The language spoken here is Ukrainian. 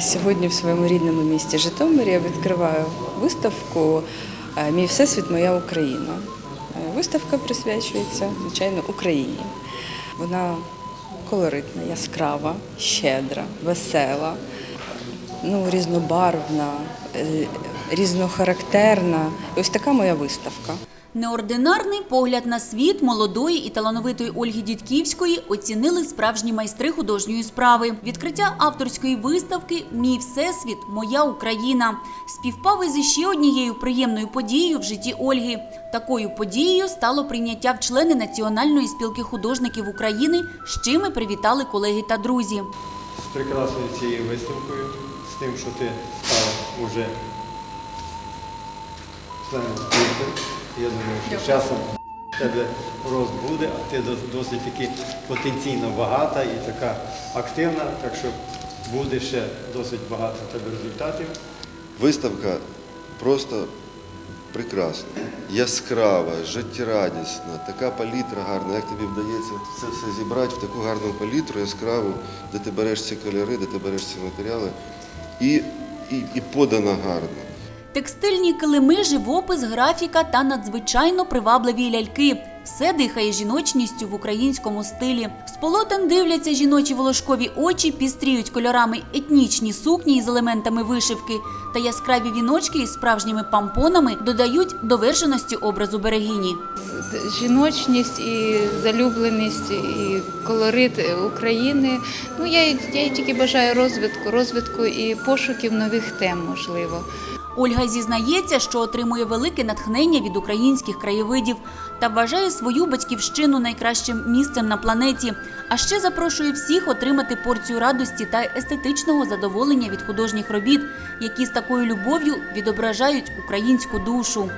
Сьогодні в своєму рідному місті Житомирі я відкриваю виставку е, Мій всесвіт, моя Україна. Е, Виставка присвячується, звичайно, Україні. Вона колоритна, яскрава, щедра, весела, ну, різнобарвна, е, різнохарактерна. Ось така моя виставка. Неординарний погляд на світ молодої і талановитої Ольги Дідківської оцінили справжні майстри художньої справи. Відкриття авторської виставки Мій всесвіт, моя Україна співпав із іще однією приємною подією в житті Ольги. Такою подією стало прийняття в члени Національної спілки художників України, з чим і привітали колеги та друзі. з прекрасною цією виставкою, з тим, що ти стала вже членом спілки. Я думаю, що з часом в тебе рост буде, а ти досить таки потенційно багата і така активна, так що буде ще досить багато тебе результатів. Виставка просто прекрасна, яскрава, життєрадісна, така палітра гарна. Як тобі вдається це все зібрати в таку гарну палітру, яскраву, де ти береш ці кольори, де ти береш ці матеріали, і, і, і подана гарно. Текстильні килими, живопис, графіка та надзвичайно привабливі ляльки. Все дихає жіночністю в українському стилі. З полотен дивляться жіночі волошкові очі, пістріють кольорами етнічні сукні із елементами вишивки та яскраві віночки із справжніми пампонами додають довершеності образу берегині. жіночність і залюбленість, і колорит України. Ну я, я тільки бажаю розвитку, розвитку і пошуків нових тем, можливо. Ольга зізнається, що отримує велике натхнення від українських краєвидів та вважає свою батьківщину найкращим місцем на планеті. А ще запрошує всіх отримати порцію радості та естетичного задоволення від художніх робіт, які з такою любов'ю відображають українську душу.